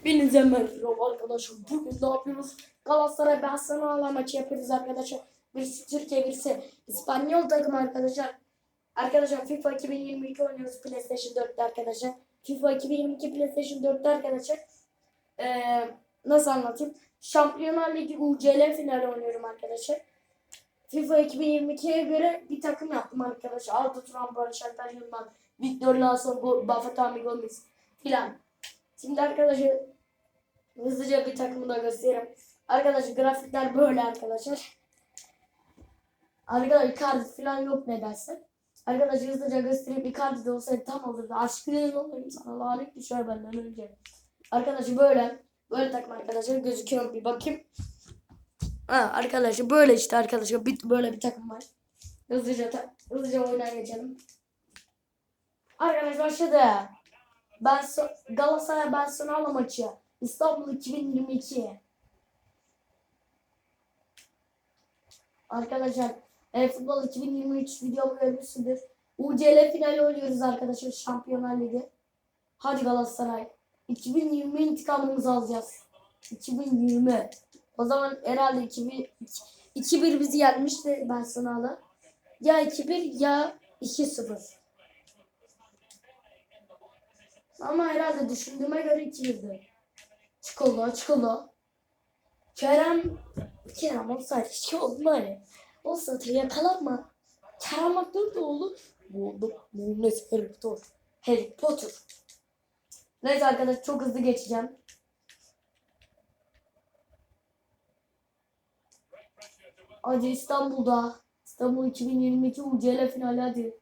Hepinize merhaba arkadaşlar. Bugün ne yapıyoruz? Galatasaray Barcelona maçı yapıyoruz arkadaşlar. Birisi Türkiye, birisi İspanyol takım arkadaşlar. Arkadaşlar FIFA 2022 oynuyoruz PlayStation 4'te arkadaşlar. FIFA 2022 PlayStation 4'te arkadaşlar. Ee, nasıl anlatayım? Şampiyonlar Ligi UCL finali oynuyorum arkadaşlar. FIFA 2022'ye göre bir takım yaptım arkadaşlar. Arda Turan, Barış Alper Yılmaz, Victor Lason, Go- Bafetami Gomis filan. Şimdi arkadaşlar hızlıca bir takımı da göstereyim. Arkadaşlar grafikler böyle arkadaşlar. Arkadaşlar Icardi falan yok nedense. Arkadaşlar hızlıca göstereyim. Icardi de olsaydı tam olurdu. Aşkın olayım sana lanet düşer benden önce. Arkadaşlar böyle. Böyle takım arkadaşlar gözüküyor bir bakayım. Ha, arkadaşlar böyle işte arkadaşlar bir, böyle bir takım var. Hızlıca ta- hızlıca oyuna geçelim. Arkadaşlar başladı. Ben so Galatasaray Barcelona maçı. İstanbul 2022. Arkadaşlar e, futbol 2023 videomu görmüşsündür. UCL finali oynuyoruz arkadaşlar Şampiyonlar Ligi. Hadi Galatasaray. 2020 intikamımızı alacağız. 2020. O zaman herhalde 2000 2-1 bizi yenmişti Barcelona'da. Ya 2-1 ya 2-0. Ama herhalde düşündüğüme göre 2-1'di. Çikolata, çikolata. Kerem, Kerem olsaydı hiç oldu hani. Olsaydı yakalanma. Kerem Aktör de olur. Bu oldu. Mühimmet Harry Potter. Harry Potter. Neyse arkadaşlar çok hızlı geçeceğim. Hadi İstanbul'da. İstanbul 2022 UCL finali hadi.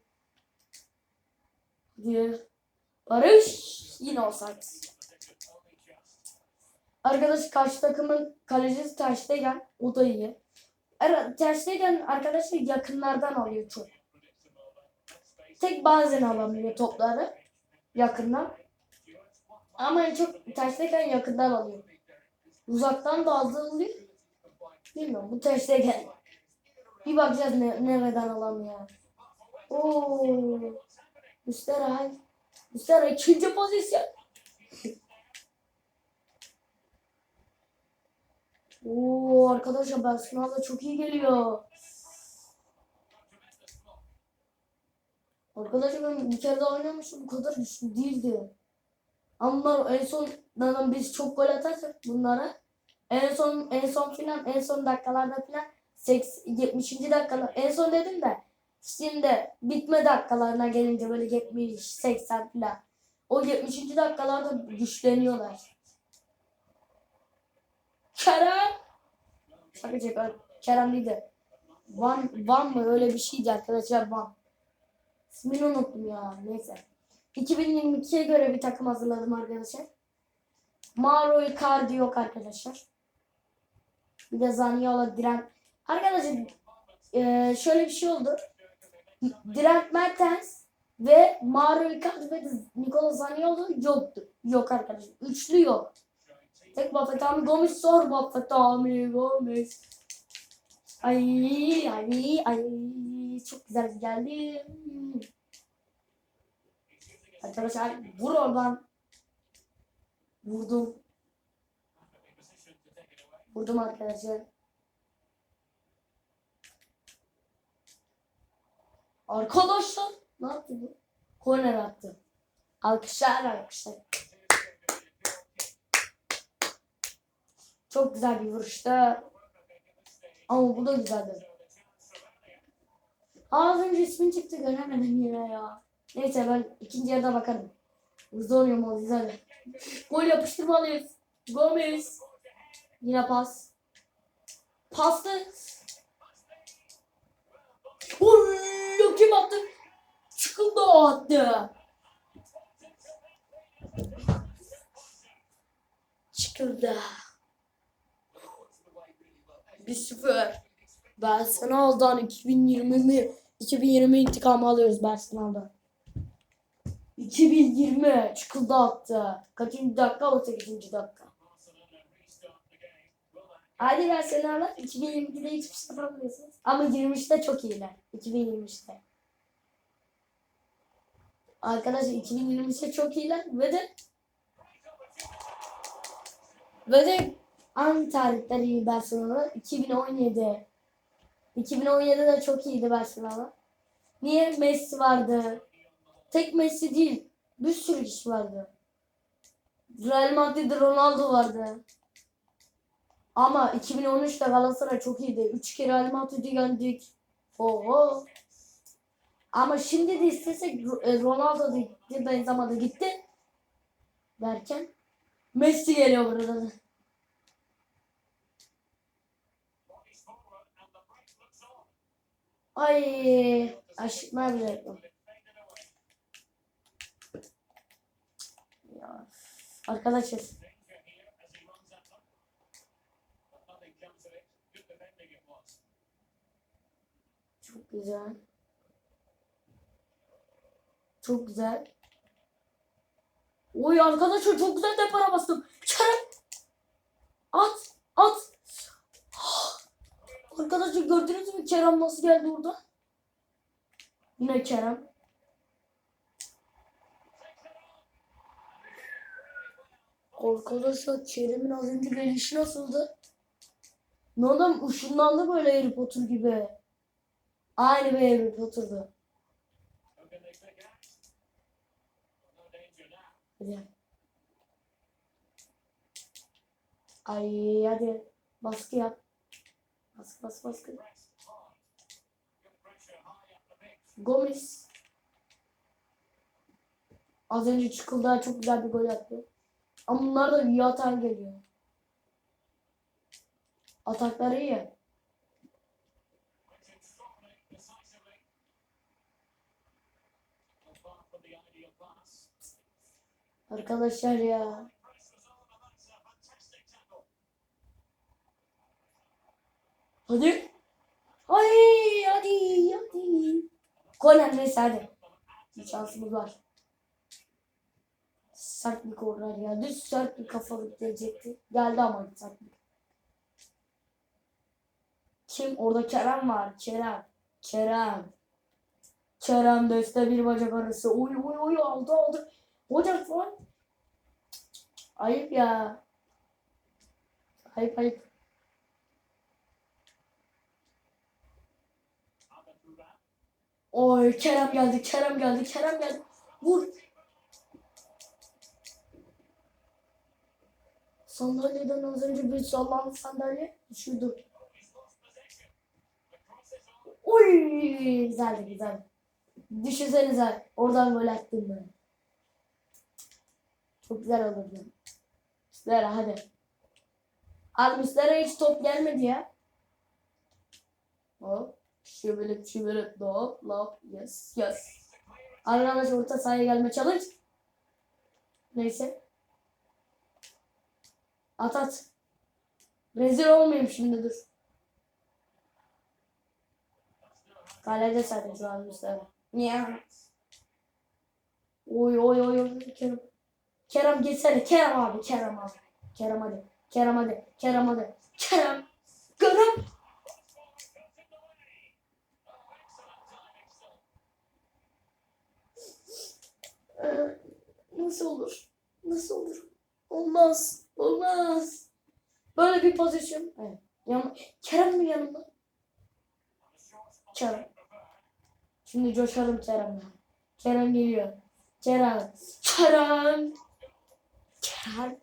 Hadi. Barış yine olsaydı. Arkadaş karşı takımın kalecisi tersteyken o da iyi. Er, tersteyken arkadaşlar yakınlardan alıyor çok. Tek bazen alamıyor topları yakından. Ama en çok tersteyken yakından alıyor. Uzaktan da az alıyor. Bilmiyorum bu tersteyken. Bir bakacağız ne, nereden alamıyor. Oo. Müsterah. Müsterah ikinci pozisyon. Oo arkadaşlar ben sınavda çok iyi geliyor. Arkadaşlar ben bir kere daha oynamıştım bu kadar güçlü değildi. Ama en son zaten biz çok gol atarsak bunlara en son en son filan en son dakikalarda filan 80 70. dakikalar en son dedim de şimdi bitme dakikalarına gelince böyle 70 80 filan o 70. dakikalarda güçleniyorlar. Kerem. Şaka. Kerem değil de. Van, Van mı öyle bir şeydi arkadaşlar Van. İsmini unuttum ya. Neyse. 2022'ye göre bir takım hazırladım arkadaşlar. Mauro Icardi yok arkadaşlar. Bir de Zaniolo Diren. Arkadaşlar eee, şöyle bir şey oldu. Diren Mertens ve Mauro Icardi ve Nicola Zaniolo yoktu. Yok arkadaşlar. Üçlü yok. Tek Bafetami Gomis sor Bafetami Gomis. Ay ay ay çok güzel geldi. Arkadaşlar vur oradan. Vurdum. Vurdum arkadaşlar. Arkadaşlar ne yaptı bu? Korner attı. Alkışlar alkışlar. Çok güzel bir vuruştu. Ama bu da güzeldi. Az önce ismin çıktı göremedim yine ya. Neyse ben ikinci yarıda bakarım. Hızlı oynuyorum o güzel. Gol yapıştırmalıyız. Gomez. Yine pas. Pastı. Oy, kim attı? Çıkıldı attı. Çıkıldı. 1-0. Barcelona'dan 2020 mi? 2020 intikamı alıyoruz Barcelona'dan. 2020 çıkıldı attı. Kaçıncı dakika? 18. dakika. Hadi Barcelona'lar 2020'de hiçbir şey yapamıyorsunuz. Ama 23'te çok iyiler. 2023'te. Arkadaşlar 2023'te çok iyiler ve de Ve de hangi tarihler iyi Barcelona? 2017. 2017'de de çok iyiydi Barcelona. Niye? Messi vardı. Tek Messi değil. Bir sürü kişi vardı. Real Madrid'de Ronaldo vardı. Ama 2013'te Galatasaray çok iyiydi. 3 kere Real Madrid'i yendik. Oho. Ama şimdi de istesek e, Ronaldo da gitti, Benzema da gitti. Derken Messi geliyor burada da. Ay aşıkmaya bile yapmam. Ya. Arkadaşlar çok güzel. Çok güzel. Oy arkadaşlar çok güzel depara bastım. Kerem. At. At. Arkadaşlar gördünüz mü Kerem nasıl geldi orada? Yine Kerem. Arkadaşlar Kerem'in az önce gelişi nasıldı? Ne adam ışınlandı böyle Harry Potter gibi. Aynı bir Harry Potter'dı. Hadi. Ay hadi baskı yap. Baskı baskı baskı. Gomez. Az önce çıkıldı çok güzel bir gol attı. Ama bunlar da iyi atan geliyor. Atakları iyi. Arkadaşlar ya. Hadi. Ay hadi hadi. Gol neyse hadi. Bir şansımız var. Sert bir korner ya. Düz sert bir kafalık gelecekti. Geldi ama sert bir. Kim? Orada Kerem var. Kerem. Kerem. Kerem deste bir bacak arası. Oy oy oy aldı aldı. Hocam falan. Ayıp ya. Ayıp ayıp. Oy Kerem geldi, Kerem geldi, Kerem geldi. Vur. Sandalyeden az önce bir sallandı sandalye. Düşürdü. Oy güzeldi güzel. Düşünsenize oradan gol attım ben. Çok güzel olurdu. Müslera hadi. Al Müslera hiç top gelmedi ya. Hop. Şöbelip şöbelip hop hop yes yes. Arkadaş orta sahaya gelme challenge. Neyse. At at. Rezil olmayayım şimdi dur. Kalede zaten şu an Müslera. Niye? Oy oy oy oy Kerem. Kerem geçsene Kerem abi Kerem abi. Kerem hadi. Kerem hadi. Kerem hadi. Kerem. Kerem. Ee, Nasıl olur? Nasıl olur? Olmaz. Olmaz. Böyle bir pozisyon. Evet. Kerem mi yanımda? Kerem. Şimdi coşalım Kerem'le. Kerem geliyor. Kerem. Kerem. Kerem.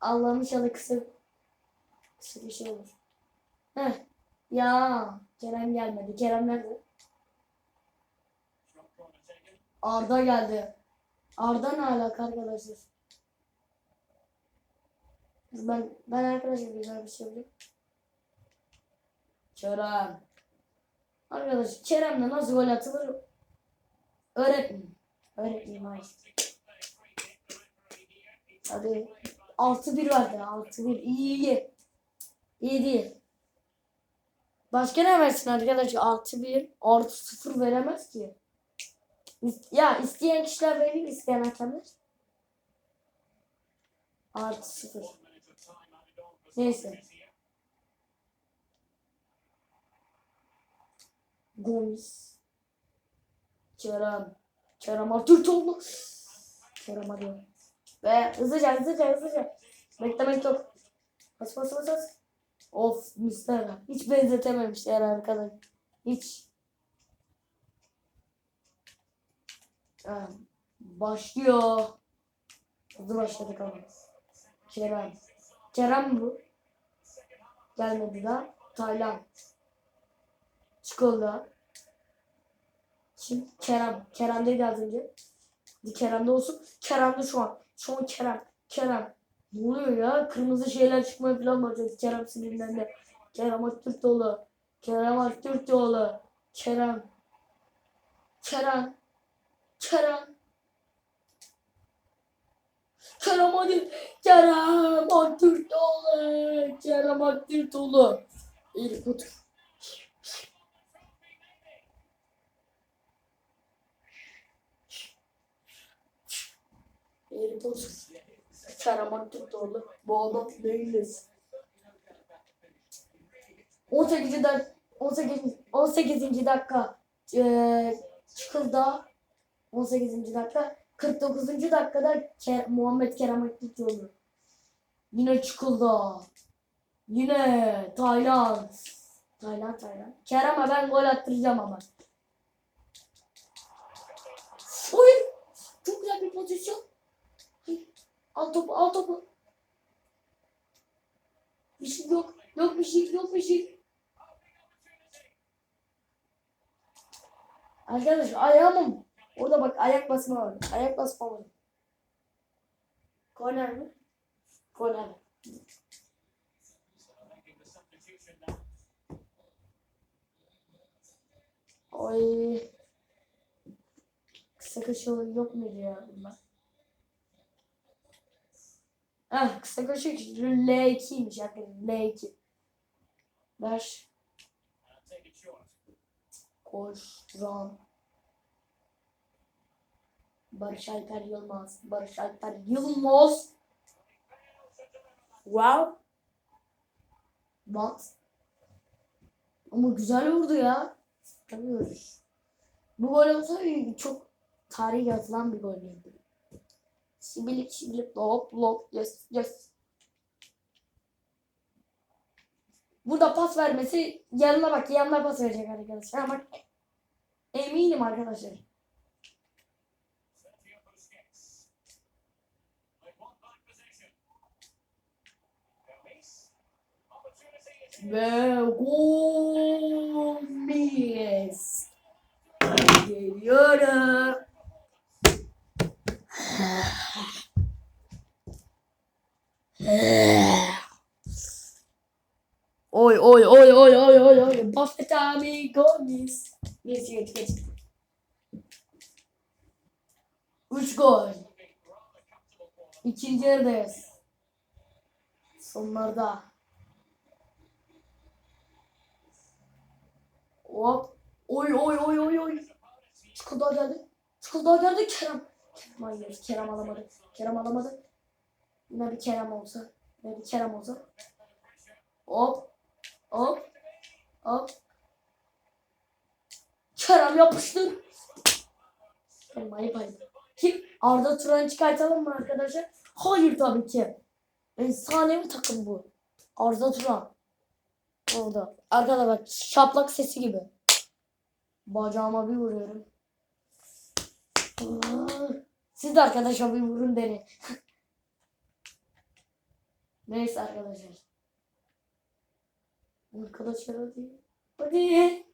Allah'ım inşallah kısa kısa bir şey olur. Heh. Ya Kerem gelmedi. Kerem nerede? Arda geldi. Arda ne alaka arkadaşlar? Ben ben arkadaşlar güzel bir şey bulayım. Kerem. Arkadaş Kerem'le nasıl gol atılır? Öğretmeyin. Öğretmeyin hayır. Hadi. 6-1 vardı. 6-1. İyi iyi. İyi değil. Başka ne versin arkadaş? 6-1. Artı 0 veremez ki. Ya isteyen kişiler verir, isteyen hakemler. Artı 0. Neyse. Gomis. Kerem. Kerem Atatürkoğlu. Kerem hadi. Ve hızlıca hızlıca hızlıca. Beklemek yok. Bas bas bas bas. Of Mustafa. Hiç benzetememişler arkadaş. Hiç. Ha, başlıyor. Hızlı başladık ama. Kerem. Kerem bu. Gelmedi daha. Taylan. Çikolata. Kim? Kerem. Kerem'deydi az önce. Kerem'de olsun. Kerem'de şu an. Şu an Kerem. Kerem. Ne oluyor ya? Kırmızı şeyler çıkmaya falan başladı. Kerem sinirlendi. Kerem Aktürkoğlu. Kerem Aktürkoğlu. Kerem. Kerem. Kerem. Kerem hadi. Kerem Aktürkoğlu. Kerem Aktürkoğlu. Elif otur. Otur. Kerem Aktürkoğlu. Bu adam değiliz. 18. dak 18. 18. dakika eee çıkıldı. 18. dakika 49. dakikada Ke- Muhammed Kerem Aktürkoğlu. Yine çıkıldı. Yine Tayland. Tayland Tayland. Kerem'e ben gol attıracağım ama. Oy! Çok güzel bir pozisyon. Al topu, al topu. Bir şey yok. Yok bir şey, yok bir şey. Arkadaş ayağımım. Orada bak ayak basma var. Ayak basma var. Korner mi? Korner. Oy. Kısa köşe yok muydu ya bunlar? Ah kısa köşe L2'ymiş arkadaşlar. L2. Ver. Koş. Run. Barış Alper Yılmaz. Barış Alper Yılmaz. Wow. What? Ama güzel vurdu ya. Tanıyoruz. Bu gol olsa çok tarihe atılan bir gol olurdu. Sibilik sibilik lop lop yes yes. Burada pas vermesi yanına bak yanına pas verecek arkadaşlar. Ama eminim arkadaşlar. Ve Gomis. Geliyorum. Oy oy oy oy oy oy oy. Buffett abi Gomis. Neyse geç geç. Üç gol. İkinci yarıdayız. Sonlarda. Hop. Oy oy oy oy oy. Çikolata geldi. Çikolata geldi Kerem. Kerem Kerem alamadı. Kerem alamadı. Yine bir Kerem olsa. Yine bir Kerem olsa. Hop. Hop. Hop. Kerem yapıştır. Kerem ayıp ayıp. Arda Turan'ı çıkartalım mı arkadaşlar? Hayır tabii ki. Efsanevi takım bu. Arda Turan. Orada. Arkada bak şaplak sesi gibi. Bacağıma bir vuruyorum. Siz de arkadaşa bir vurun beni. Neyse arkadaşlar. Arkadaşlar hadi. Hadi.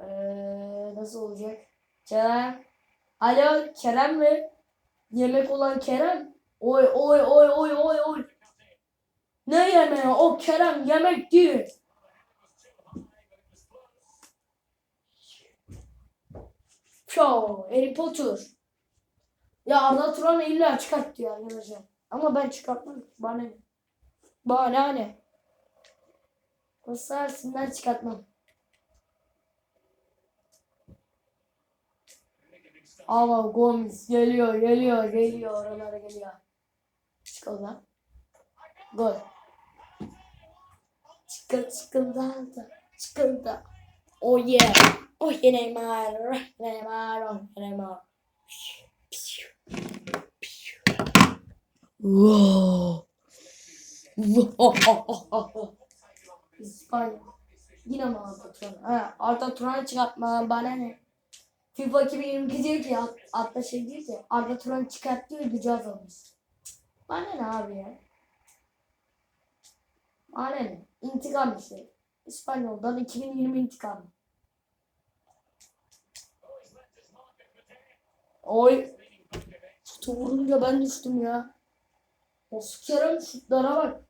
Ee, nasıl olacak? Kerem. Alo Kerem mi? Yemek olan Kerem. Oy oy oy oy oy oy. Ne yemeği? O Kerem yemek değil. Çoğu. Harry Potter. Ya Arda Turan illa çıkart diyor arkadaşlar. Ama ben çıkartmam. Bana ne? Bana ne? Basarsinler çıkartmam. Ama Gomis geliyor, geliyor, geliyor. Oralara geliyor. Çıkalım. Gol. Çıkıl, çıkıl da, çıkıl da. Oh yeah. Oh yeah Neymar. Neymar, oh Neymar. Wow. İspanya. Yine mi Arda Turan? Ha, Arda Turan'ı çıkartma bana ne? FIFA 2022 diyor ki at- hatta şey diyor ki Arda Turan çıkart diyor gücü azalmış. Bana ne abi ya? Bana ne? İntikam işte. İspanyol'dan 2020 intikamı. Oy. Şutu vurunca ben düştüm ya. O sikerim şutlara bak.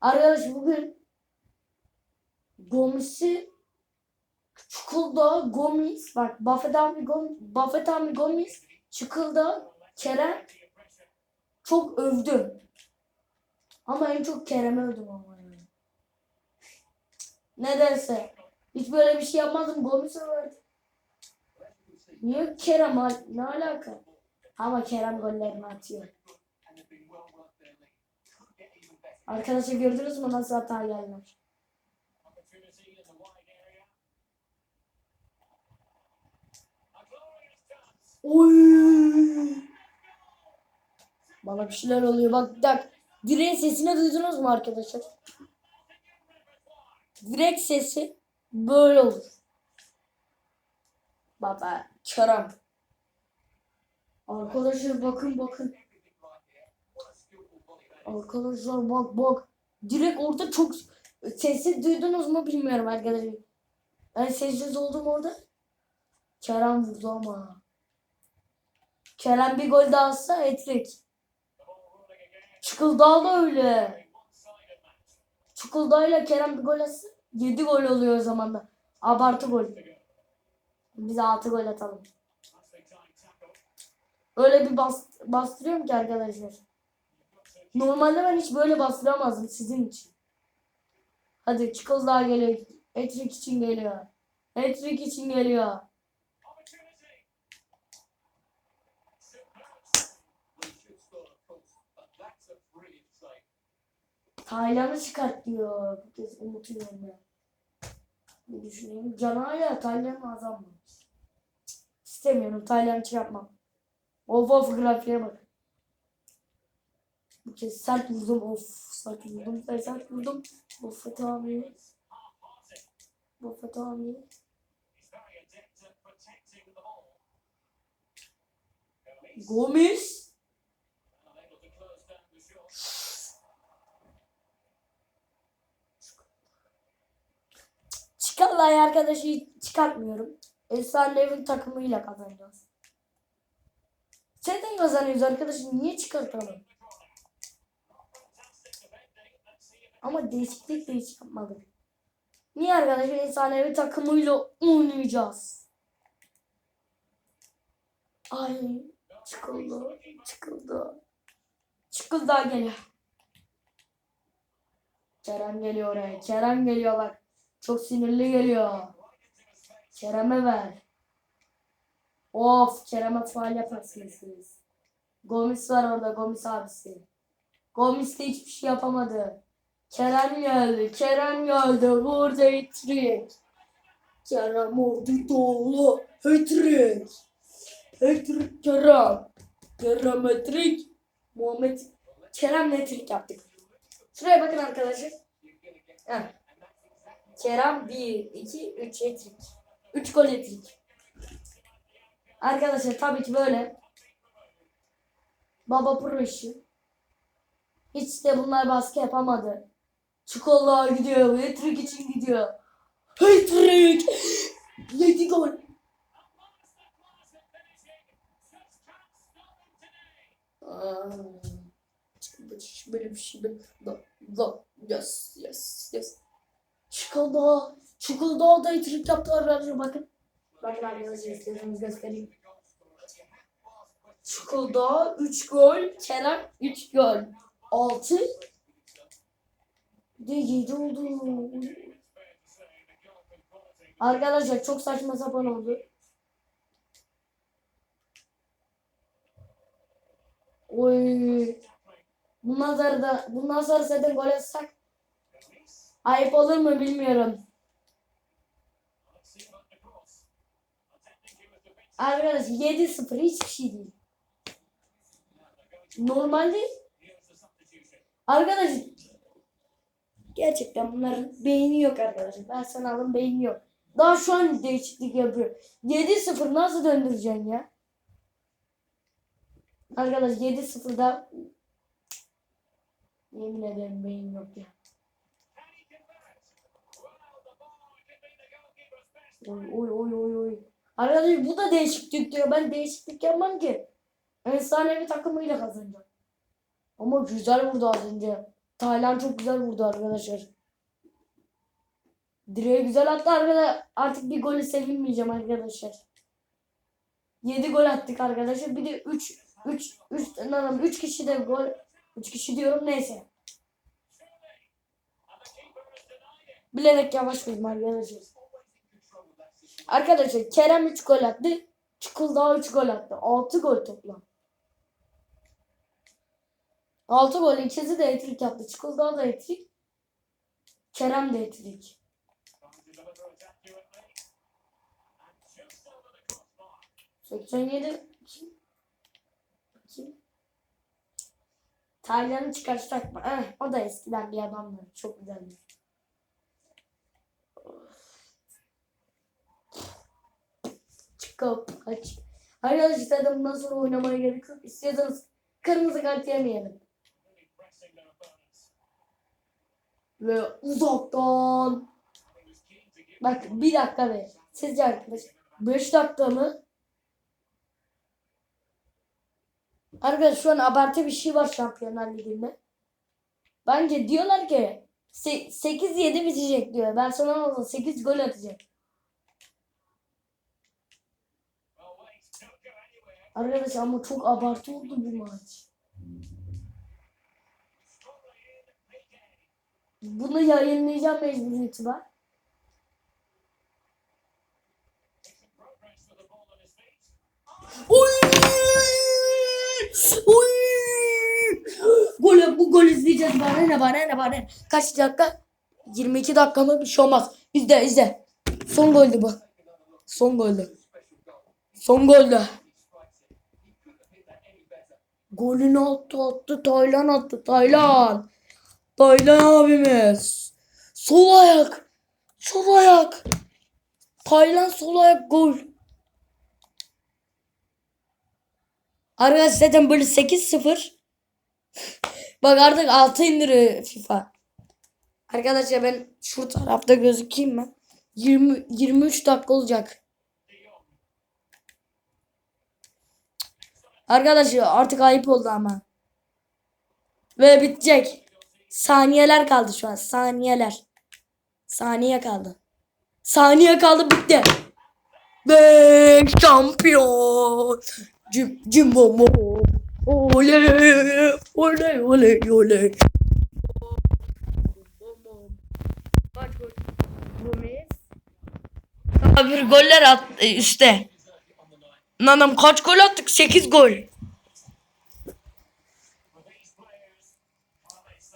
Arkadaş bugün Gomis'i Çukulda Gomis bak Buffett abi Gomis Buffett abi Gomis Çukulda Kerem çok övdüm. Ama en çok Kerem'i övdüm ama yani. Nedense. Hiç böyle bir şey yapmadım. Gomis'e verdim. Niye Kerem ne alaka? Ama Kerem gollerini atıyor. Arkadaşlar gördünüz mü nasıl hata gelmiş? Oy! Bana bir şeyler oluyor. Bak bak. Direğin sesini duydunuz mu arkadaşlar? Direk sesi böyle olur. Baba çaram. Arkadaşlar bakın bakın. Arkadaşlar bak bak. Direkt orada çok sesi duydunuz mu bilmiyorum arkadaşlar. Ben sessiz oldum orada. Kerem vurdu ama. Kerem bir gol daha atsa etrik. Çukuldağ da öyle. Çukuldağ ile Kerem bir gol atsa 7 gol oluyor o zaman da. Abartı gol. Biz 6 gol atalım. Öyle bir bas, bastırıyorum ki arkadaşlar. Normalde ben hiç böyle bastıramazdım sizin için. Hadi Çukuldağ geliyor. Etrik için geliyor. Etrik için geliyor. Taylan'ı çıkart diyor. Bu kez unutuyorum ben. Bir düşüneyim. Can hala Taylan azam mı? İstemiyorum. Taylan'ı çıkartmam. Of of grafiğe bak. Bu kez sert vurdum. Of sert vurdum. Ben sert vurdum. Buffet abi. Buffet abi. Gomis. Çıkarlay arkadaşı çıkartmıyorum. Efsanevin takımıyla kazanacağız. Zaten kazanıyoruz arkadaşım. Niye çıkartalım? Ama değişiklik de hiç yapmadık. Niye arkadaşlar efsanevi takımıyla oynayacağız? Ay çıkıldı. Çıkıldı. Çıkıldı geliyor. Kerem geliyor oraya. Kerem geliyor bak. Çok sinirli geliyor. Kerem'e ver. Of Kerem'e faal yaparsınız. Gomis var orada Gomis abisi. Gomis de hiçbir şey yapamadı. Kerem geldi. Kerem geldi. Vurdu hat-trick. Kerem oldu dolu. Hat-trick. Kerem. Kerem hat-trick. Muhammed Kerem hat-trick yaptık. Şuraya bakın arkadaşlar. Heh. Kerem 1, 2, 3 hat-trick. 3 gol hat-trick. Arkadaşlar tabii ki böyle. Baba pro işi. Hiç de bunlar baskı yapamadı. Çikolata gidiyor. Hat-trick için gidiyor. Hat-trick. 7 gol. Böyle bir şey. yes, yes, yes. Çikolata. Çikolata da hat-trick yaptılar arkadaşlar bakın. Bakın arkadaşlar istiyorsanız göstereyim. Çikolata 3 gol. Kerem 3 gol. 6 de 7 oldu. Arkadaşlar çok saçma sapan oldu. Oy. Bundan sonra da bundan sonra zaten gol atsak ayıp olur mu bilmiyorum. Arkadaş 7-0 hiçbir şey değil. Normalde Arkadaşlar gerçekten bunların beyni yok arkadaşlar. Ben sana alın beyni yok. Daha şu an değişiklik yapıyor. 7-0 nasıl döndüreceksin ya? Arkadaş 7-0'da yemin ederim beyin yok ya. Oy oy oy oy oy. Arkadaşlar bu da değişiklik diyor. Ben değişiklik yapmam ki. Efsanevi takımıyla kazanacağım. Ama güzel vurdu az önce. Taylan çok güzel vurdu arkadaşlar. Direğe güzel attı arkadaşlar. Artık bir golü sevinmeyeceğim arkadaşlar. 7 gol attık arkadaşlar. Bir de 3 3 3 3 kişi de gol 3 kişi diyorum neyse. Bilerek yavaş vurdum arkadaşlar. Arkadaşlar Kerem 3 gol attı. Çukuldağ 3 gol attı. 6 gol toplam. 6 gol ikisi de etrik yaptı. Çukuldağ da etrik. Kerem de etrik. Seksen yedi? Taylan'ı çıkarsak mı? Eh, o da eskiden bir adamdı. Çok güzeldi. Çıkıp aç. Arkadaşlar da bundan sonra oynamaya gerek yok. İstiyorsanız kırmızı kart yemeyelim. Ve uzaktan. Bak bir dakika be. Sizce arkadaş 5 dakika mı? Arkadaş şu an abartı bir şey var Şampiyonlar Ligi'nde. Bence diyorlar ki 8-7 bitecek diyor. Ben olsa 8 gol atacak. Arkadaş ama çok abartı oldu bu maç. Bunu yayınlayacağım mecburiyeti var. Oy! Oy! Gol bu gol izleyeceğiz bana ne bana ne bana. Kaç dakika? 22 dakika mı bir şey olmaz. İzle izle. Son goldü bu. Son goldü. Son goldü. Golünü attı attı Taylan attı Taylan. Taylan abimiz. Sol ayak. Sol ayak. Taylan sol ayak gol. Arkadaşlar zaten böyle 8-0. Bak artık 6 indiriyor FIFA. Arkadaşlar ben şu tarafta gözükeyim mi? 20 23 dakika olacak. Arkadaşlar artık ayıp oldu ama. Ve bitecek. Saniyeler kaldı şu an. Saniyeler. Saniye kaldı. Saniye kaldı bitti. Ve şampiyon. Cim cim bom. Oley. Oley oley oley. Bir goller attı üstte. Nanam kaç gol attık? 8 gol.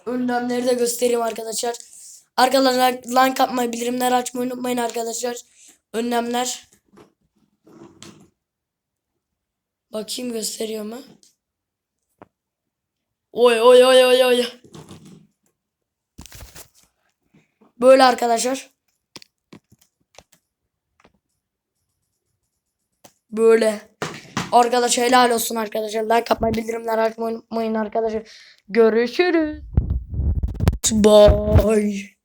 Önlemleri de göstereyim arkadaşlar. Arkadaşlar like atmayı, bildirimleri açmayı unutmayın arkadaşlar. Önlemler. Bakayım gösteriyor mu? Oy oy oy oy oy. Böyle arkadaşlar. Böyle. Arkadaşlar helal olsun arkadaşlar. Like atmayı, bildirimler açmayı arkadaşlar. Görüşürüz. Bye.